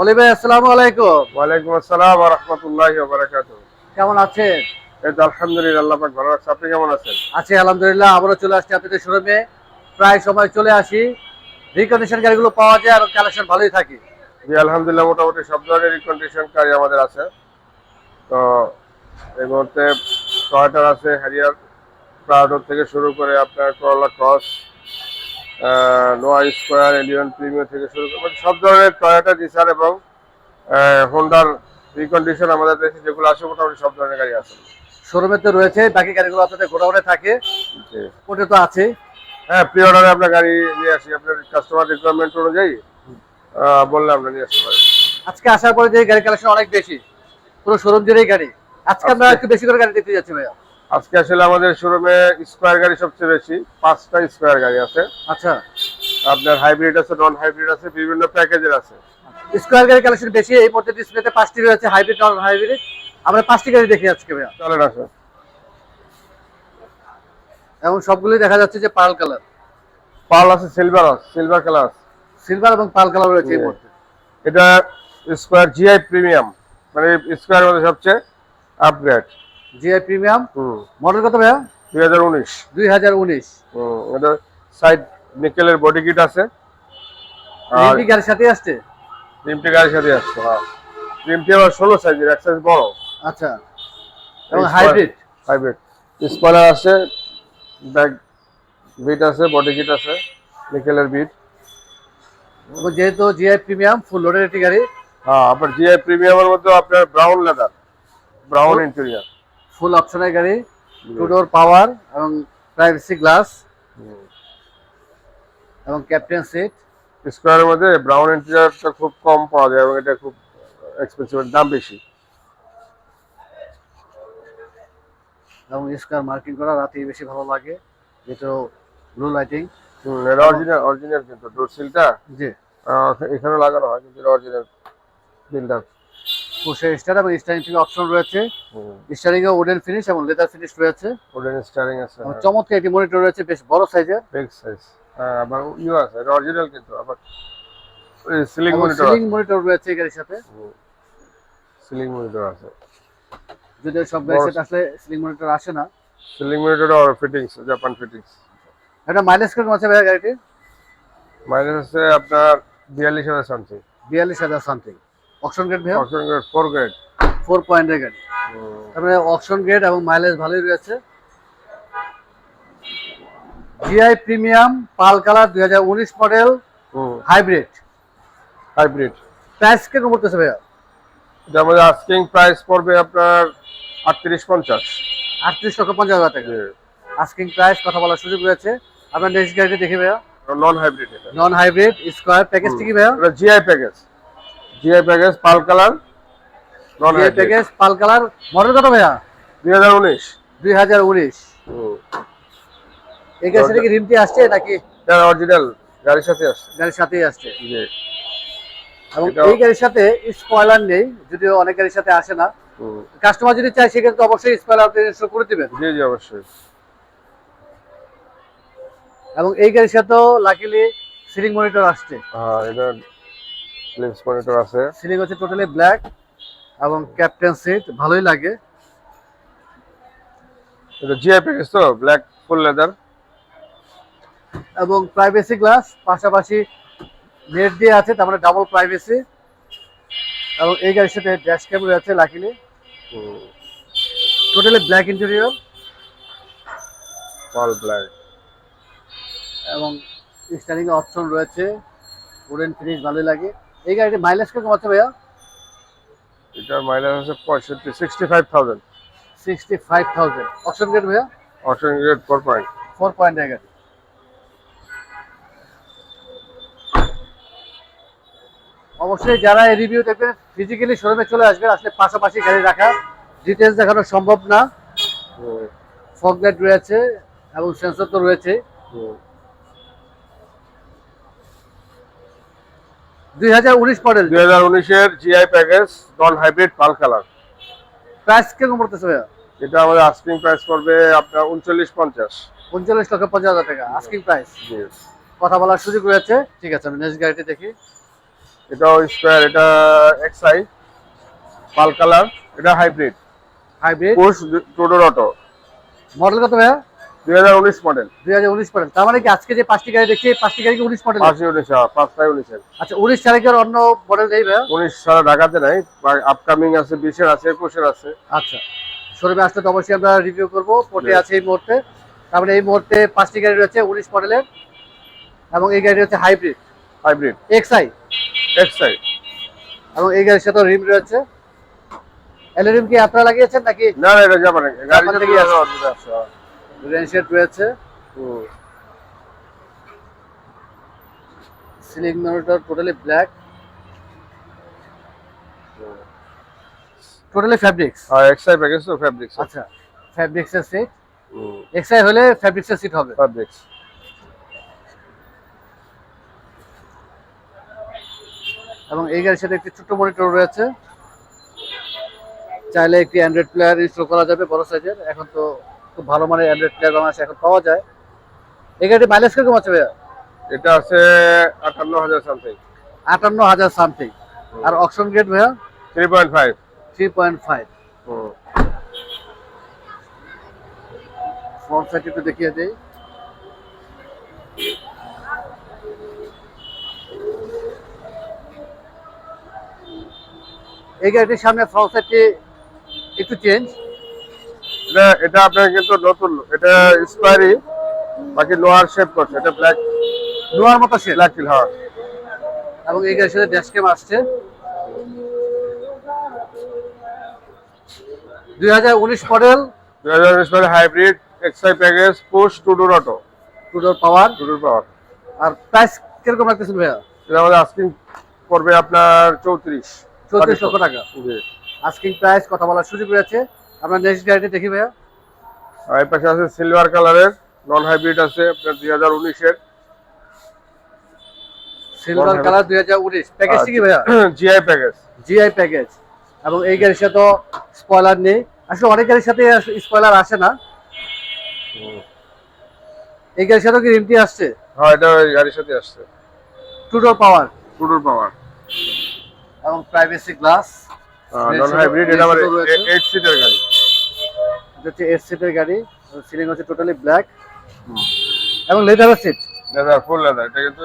অলি ভাই আসসালামু আলাইকুম। ওয়ালাইকুম আসসালাম ওয়া রাহমাতুল্লাহি ওয়া বারাকাতুহু। কেমন আছেন? এই তো আলহামদুলিল্লাহ আল্লাহ পাক ভালো রাখছে। আপনি কেমন আছেন? আছি আলহামদুলিল্লাহ আবারও চলে আসছি আপনাদের শোরুমে। প্রায় সময় চলে আসি। রিকন্ডিশন গাড়িগুলো পাওয়া যায় আর কালেকশন ভালোই থাকে। জি আলহামদুলিল্লাহ মোটামুটি সব ধরনের রিকন্ডিশন গাড়ি আমাদের আছে। তো এই মুহূর্তে টয়টার আছে হ্যারিয়ার প্রাউডো থেকে শুরু করে আপনার Corolla Cross Noah Esquire Allion premier থেকে শুরু করে মানে সব ধরনের টয়োটা ডিসার এবং হোন্ডার রিকন্ডিশন আমাদের দেশে যেগুলো আছে মোটামুটি সব ধরনের গাড়ি আছে। শোরুমে তো রয়েছে বাকি গাড়িগুলো আপনাদের গোডাউনে থাকে। ওটা তো আছে। হ্যাঁ প্রি অর্ডারে আপনার গাড়ি নিয়ে আসি আপনার কাস্টমার রিকোয়ারমেন্ট অনুযায়ী। বললে আমরা নিয়ে আসতে পারি। আজকে আসার পরে যে গাড়ি কালেকশন অনেক বেশি। পুরো শোরুম জুড়েই গাড়ি। আজকে আমরা একটু বেশি করে গাড়ি দেখতে যাচ্ছি ভাইয়া। আজকে আসলে আমাদের শোরুমে স্কোয়ার গাড়ি সবচেয়ে বেশি পাঁচটা স্কোয়ার গাড়ি আছে। আচ্ছা। আপনার হাইব্রিড আছে নন হাইব্রিড আছে বিভিন্ন প্যাকেজের আছে। স্কোয়ার গাড়ি কালেকশন বেশি এই মুহূর্তে ডিসপ্লেতে পাঁচটি রয়েছে হাইব্রিড নন হাইব্রিড আমরা পাঁচটি গাড়ি দেখি আজকে ভাইয়া। চলেন আসুন। এবং সবগুলোই দেখা যাচ্ছে যে পার্ল কালার। পাল আছে সিলভার আছে সিলভার কালার আছে। সিলভার এবং পার্ল কালার রয়েছে এই। মুহূর্তে। এটা স্কোয়ার জিআই প্রিমিয়াম মানে স্কোয়ার মধ্যে সবচেয়ে আপগ্রেড জিআই প্রিমিয়াম। মডেল কত ভাইয়া? দুই হাজার উনিশ। দুই হাজার উনিশ। এটা সাইড নিকেলের বডি কিট আছে। রিমটি গাড়ির সাথে আসছে? রিমটি গাড়ির সাথে আসছে হ্যাঁ। রিমটি আবার ষোলো সাইজের এক সাইজ বড়। আচ্ছা। এবং হাইব্রিড হাইব্রিড স্পয়লার আছে ব্যাক বিট আছে বডি কিট আছে নিকেলের বিট যেহেতু জিআই প্রিমিয়াম ফুল লোডের একটি গাড়ি। হ্যাঁ আপনার জিআই প্রিমিয়ামের মধ্যে আপনার brown leather brown interior full অপশনের গাড়ি টু ডোর পাওয়ার এবং প্রাইভেসি গ্লাস এবং ক্যাপ্টেন সিট স্কোয়ারের মধ্যে ব্রাউন ইন্টেরিয়ারটা খুব কম পাওয়া যায় এবং এটা খুব এক্সপেন্সিভ দাম বেশি। এবং স্কোয়ার মার্কিং করা রাতে বেশি ভালো লাগে যেহেতু ব্লু লাইটিং এটা অরিজিনাল অরিজিনাল কিন্তু ডোর সিলটা জি। এখানে লাগানো হয় কিন্তু অরিজিনাল বিলটা পুষে স্টার এবং স্টারিং থেকে অপশন রয়েছে। স্টারিং এ উডেন ফিনিশ এবং লেদার ফিনিশ রয়েছে। উডেন স্টারিং আছে এবং চমৎকার একটি মনিটর রয়েছে বেশ বড় সাইজের বিগ সাইজ হ্যাঁ আবার ইউ আছে এটা অরিজিনাল কিন্তু আবার সিলিং মনিটর সিলিং মনিটর রয়েছে গাড়ির সাথে। সিলিং মনিটর আছে। যদিও সব গাড়ির সাথে আসলে সিলিং মনিটর আসে না। সিলিং মনিটর আর ফিটিংস জাপান ফিটিংস এটা মাইলেজ কীরকম আছে ভাইয়া গাড়িটির? মাইলেজ আছে আপনার বিয়াল্লিশ হাজার সামথিং বিয়াল্লিশ হাজার সামথিং অপশন গ্রেড ভাইয়া? Option grade four grade four পয়েন্টের গাড়ি। তারপরে অপশন গ্রেড এবং মাইলেজ ভালোই রয়েছে। জিআই প্রিমিয়াম পাল কালার দুই হাজার উনিশ মডেল হাইব্রিড হাইব্রিড প্রাইস কীরকম পড়তেছে ভাইয়া? এটা আমাদের আস্কিং প্রাইস পড়বে আপনার আটত্রিশ পঞ্চাশ। আটত্রিশ লক্ষ পঞ্চাশ হাজার টাকা। আস্কিং প্রাইস কথা বলার সুযোগ রয়েছে। আপনার নেক্সট গাড়িটা দেখি ভাইয়া। Non hybrid non hybrid Esquire প্যাকেজটি কি ভাইয়া? GI package GI package pearl colour GI package pearl colour model কত ভাইয়া? দুই হাজার উনিশ। দুই হাজার উনিশ। এই গাড়িটা কি রিমটি আসছে নাকি? অরিজিনাল গাড়ির সাথে আসছে। গাড়ির সাথেই আসছে। জি। এবং এই গাড়ির সাথে স্পয়লার নেই যদিও অনেক গাড়ির সাথে আসে না। কাস্টমার যদি চায় সেক্ষেত্রে অবশ্যই স্পয়লার আপনি করে দিবেন। জি জি অবশ্যই। এবং এই গাড়ির সাথেও লাকিলি সিলিং মনিটর আসছে। হ্যাঁ এটা ফ্লিপস মনিটর আছে। সিলিং হচ্ছে টোটালি ব্ল্যাক এবং ক্যাপ্টেন সিট ভালোই লাগে। এটা জিআই প্যাকেজ তো ব্ল্যাক ফুল লেদার এবং প্রাইভেসি গ্লাস পাশাপাশি নেট দিয়ে আছে তার মানে ডাবল প্রাইভেসি এবং এই গাড়ির সাথে ড্যাশ ক্যাম রয়েছে luckily totally black interior all black এবং স্টারিং অপশন রয়েছে। উডেন ফিনিশ ভালোই লাগে। এই গাড়িটি মাইলেজ কীরকম আছে ভাইয়া? এটার মাইলেজ আছে পঁয়ষট্টি sixty five thousand sixty five thousand option grade ভাইয়া option grade four point four point গাড়ি অবশ্যই যারা এই রিভিউ দেখবেন ফিজিক্যালি শোরুমে চলে আসবেন আসলে পাশাপাশি গাড়ি রাখা। ডিটেলস দেখানো সম্ভব না। ফগ লাইট রয়েছে এবং সেন্সর তো রয়েছে। দুই হাজার উনিশ মডেল দুই হাজার উনিশের GI package non hybrid pearl colour price কীরকম পড়তেছে ভাইয়া? এটা আমাদের আস্কিং প্রাইস পড়বে আপনার উনচল্লিশ পঞ্চাশ। উনচল্লিশ লক্ষ পঞ্চাশ হাজার টাকা আস্কিং প্রাইস কথা বলার সুযোগ রয়েছে। ঠিক আছে আমি নেক্সট গাড়িটি দেখি। এটাও স্কোয়ার এটা এক্সআই পাল কালার এটা hybrid hybrid push two door auto model কত ভাইয়া? দুই হাজার উনিশ মডেল দুই হাজার উনিশ মডেল তার মানে কি আজকে যে পাঁচটি গাড়ি দেখছি পাঁচটি গাড়ি কি মডেল পাঁচই উনিশ হ্যাঁ, পাঁচটাই উনিশের আচ্ছা উনিশ ছাড়া কি অন্য মডেল নেই ঢাকাতে নাই আপকামিং আছে বিশের আছে একুশের আছে। আচ্ছা শোরুমে আসলে তো অবশ্যই আমরা রিভিউ করব পোর্টে আছে এই মুহূর্তে। তারপরে এই মুহূর্তে পাঁচটি গাড়ি রয়েছে উনিশ মডেলের এবং এই গাড়ি হচ্ছে হাইব্রিড হাইব্রিড এক্সআই এক্সআই এবং এই গাড়ির সাথে রিম রয়েছে। এলরিম কি আপনারা লাগিয়েছেন নাকি? না না এটা জাপানে গাড়ি থেকে থেকেই আসে। রেনশেড রয়েছে। হুম। Ceiling monitor totally black totally fabrics আর এক্সআই প্যাকেজ তো ফ্যাব্রিক্স আচ্ছা ফ্যাব্রিক্সের সিট এক্সআই হলে ফ্যাব্রিক্সের সিট হবে। ফ্যাব্রিক্স এবং এই গাড়ির সাথে একটি ছোট্ট মনিটর রয়েছে। চাইলে একটি অ্যান্ড্রয়েড প্লেয়ার ইনস্টল করা যাবে বড় সাইজের এখন তো খুব ভালো মানের অ্যান্ড্রয়েড প্লেয়ার বাংলাদেশে এখন পাওয়া যায়। এই গাড়িটি মাইলেজ কীরকম আছে ভাইয়া? এটা আছে আটান্ন হাজার সামথিং আটান্ন হাজার সামথিং আর অপশন গেট ভাইয়া? Three point five three point five front side একটু দেখিয়ে দিই। এই গাড়িটির সামনে ফ্রন্ট সাইডটি একটু চেঞ্জ এটা এটা আপনার কিন্তু নতুন এটা বাকি লোহার শেপ করছে এটা ব্ল্যাক লোহার মতো শেল ব্ল্যাক হ্যাঁ। এবং এই গাড়ির সাথে ড্যাশ ক্যাম আসছে। দুই হাজার উনিশ মডেল দুই হাজার উনিশ hybrid XI package push two door auto two door power two door power আর প্রাইস কীরকম রাখতেছেন ভাইয়া? এটা আমাদের আস্কিং পড়বে আপনার চৌত্রিশ। চৌত্রিশ লক্ষ টাকা। আস্কিং প্রাইস কথা বলার সুযোগ রয়েছে। আমরা নেক্সট গাড়িটি দেখি ভাইয়া। আর এই পাশে আছে সিলভার কালারের নন হাইব্রিড আছে আপনার দুই হাজার উনিশের। সিলভার কালার দুই হাজার উনিশ। প্যাকেজটি কি ভাইয়া? জিআই প্যাকেজ জিআই প্যাকেজ এবং এই গাড়ির সাথে স্পয়লার নেই। আসলে অনেক গাড়ির সাথে স্পয়লার আসে না। এই গাড়ির সাথে কি রিমটি আসছে? হ্যাঁ এটা গাড়ির সাথে আসছে। Two door power two door power এবং প্রাইভেসি গ্লাস নন হাইব্রিড এটা রয়েছে। এইট সিটের গাড়ি। এটা হচ্ছে এইট সিটের গাড়ি সিলিং হচ্ছে টোটালি ব্ল্যাক এবং leather seat leather full leather এটা কিন্তু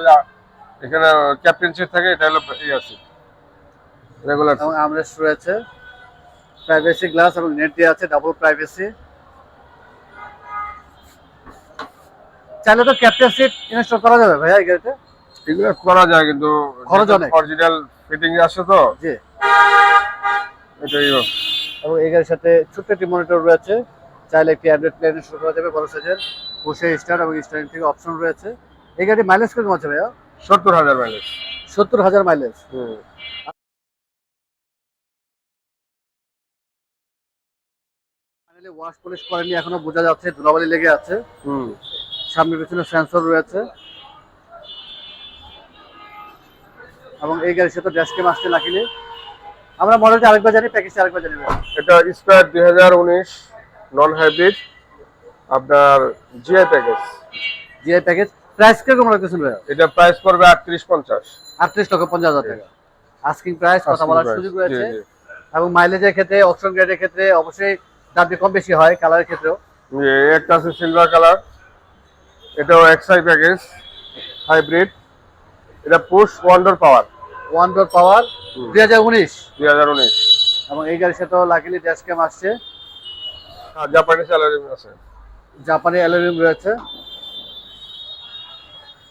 এখানে ক্যাপ্টেন সিট থাকে এটা হলো এই আছে রেগুলার এবং আমরেস্ট রয়েছে প্রাইভেসি গ্লাস এবং নেট দিয়ে আছে ডাবল প্রাইভেসি চাইলে তো ক্যাপ্টেন সিট ইনস্টল করা যাবে ভাইয়া এই গাড়িতে? এগুলো করা যায় কিন্তু খরচ অনেক। অরিজিনাল ফিটিং আসে তো। জি। এটাই এবং এই গাড়ির সাথে ছোট্ট একটি মনিটর রয়েছে। চাইলে একটি অ্যান্ড্রয়েড প্লেয়ার ইনস্টল করা যাবে। বড় সাইজের বসে স্টার্ট এবং স্টারিং থেকে অপশন রয়েছে। এই গাড়ি মাইলেজ কীরকম আছে ভাইয়া? সত্তর হাজার মাইলেজ সত্তর হাজার মাইলেজ হুম। ওয়াশ পলিশ করেনি এখনও বোঝা যাচ্ছে ধুলাবালি লেগে আছে। হুম। সামনে পেছনে সেন্সর রয়েছে। এবং এই গাড়ির সাথে ড্যাশ ক্যাম আসছে লাকিলি আমরা মডেলটা আরেকবার জানি প্যাকেজটা আরেকবার জানি। এটা স্কোয়ার দুই হাজার উনিশ নন হাইব্রিড আপনার GI package GI package price কীরকম রাখতেছেন ভাইয়া এটা প্রাইস পড়বে আটত্রিশ পঞ্চাশ। আটত্রিশ লক্ষ পঞ্চাশ হাজার টাকা। আস্কিং প্রাইস কথা বলার সুযোগ রয়েছে। এবং মাইলেজের ক্ষেত্রে অপশন গ্রেডের ক্ষেত্রে অবশ্যই দামটি কম বেশি হয় কালারের ক্ষেত্রেও। একটা আছে সিলভার কালার এটাও এক্সআই প্যাকেজ হাইব্রিড এটা push one door power one door power দুই হাজার উনিশ। দুই হাজার উনিশ। এবং এই গাড়ির সাথেও লাকিলি ড্যাশ ক্যাম আসছে। জাপানি স্যালারি আছে। জাপানি অ্যালোরিম রয়েছে।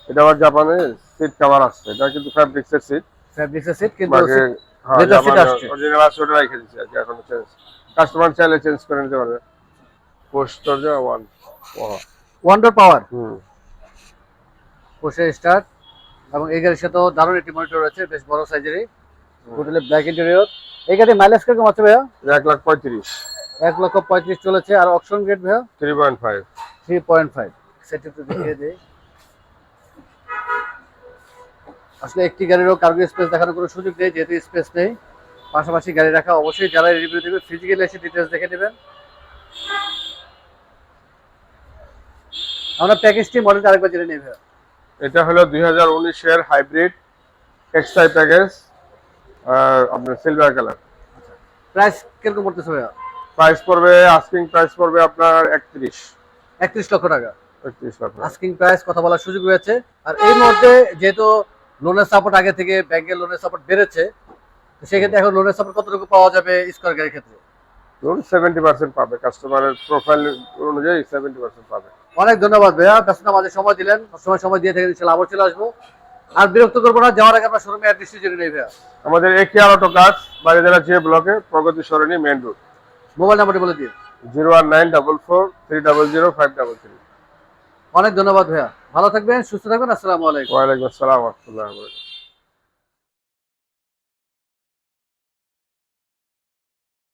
এটা আবার জাপানে সিট কভার আসছে। এটা কিন্তু ফ্যাব্রিক্সের সিট ফ্যাব্রিক্সের সিট কিন্তু বাকি হ্যাঁ আসছে। অরিজিনাল আছে ওটা রেখে দিচ্ছি আর এখন চেঞ্জ কাস্টমার চাইলে চেঞ্জ করে নিতে পারবে পোস্টার যা ওয়ান ওয়ান ডোর পাওয়ার হুম। স্টার্ট এবং এই গাড়ির সাথেও দারুণ একটি মনিটর রয়েছে বেশ বড় সাইজেরই টোটালি ব্ল্যাক ইন্টেরিয়র এই গাড়ি মাইলেজ কীরকম আছে ভাইয়া? এক লাখ পঁয়ত্রিশ। এক লক্ষ পঁয়ত্রিশ চলেছে। আর অপশন গ্রেড ভাইয়া? Three point five three point five সেটা একটু দেখিয়ে দিই। আসলে একটি গাড়িরও কার্গো স্পেস দেখানোর কোনো সুযোগ নেই যেহেতু স্পেস নেই। পাশাপাশি গাড়ি রাখা অবশ্যই যারা রিভিউ দেবে ফিজিক্যালি এসে ডিটেলস দেখে নেবেন। আমরা প্যাকেজটি মডেলটা আরেকবার জেনে নেই ভাইয়া। এটা হলো দুই হাজার উনিশের হাইব্রিড এক্সট্রা প্যাকেজ আর আপনার সিলভার কালার প্রাইস কীরকম পড়তেছে ভাইয়া? প্রাইস পড়বে আস্কিং প্রাইস পড়বে আপনার একত্রিশ। একত্রিশ লক্ষ টাকা। একত্রিশ লক্ষ। আস্কিং প্রাইস কথা বলার সুযোগ রয়েছে আর এই মুহূর্তে যেহেতু লোনের সাপোর্ট আগে থেকে ব্যাংকের লোনের সাপোর্ট বেড়েছে তো সেক্ষেত্রে এখন লোনের সাপোর্ট কতটুকু পাওয়া যাবে স্কোয়ার গাড়ির ক্ষেত্রে? ধরুন সেভেন্টি পার্সেন্ট পাবে। কাস্টমারের প্রোফাইল অনুযায়ী সেভেন্টি পার্সেন্ট পাবে। অনেক ধন্যবাদ ভাইয়া। ব্যস্ত মাঝে সময় দিলেন। সময় সময় দিয়ে থেকে ইনশাল্লাহ আবার চলে আসব। আর বিরক্ত করব না যাওয়ার আগে আপনার শোরুমে অ্যাড্রেসটি জেনে নেই ভাইয়া। আমাদের অটো কাজ বাড়িদারা যে ব্লকে প্রগতি সরণি মেন রোড মোবাইল নাম্বারটি বলে দিন। Zero one nine double four three double zero five double three অনেক ধন্যবাদ ভাইয়া। ভালো থাকবেন সুস্থ থাকবেন আসসালামু আলাইকুম। ওয়ালাইকুম আসসালাম রহমতুল্লাহ।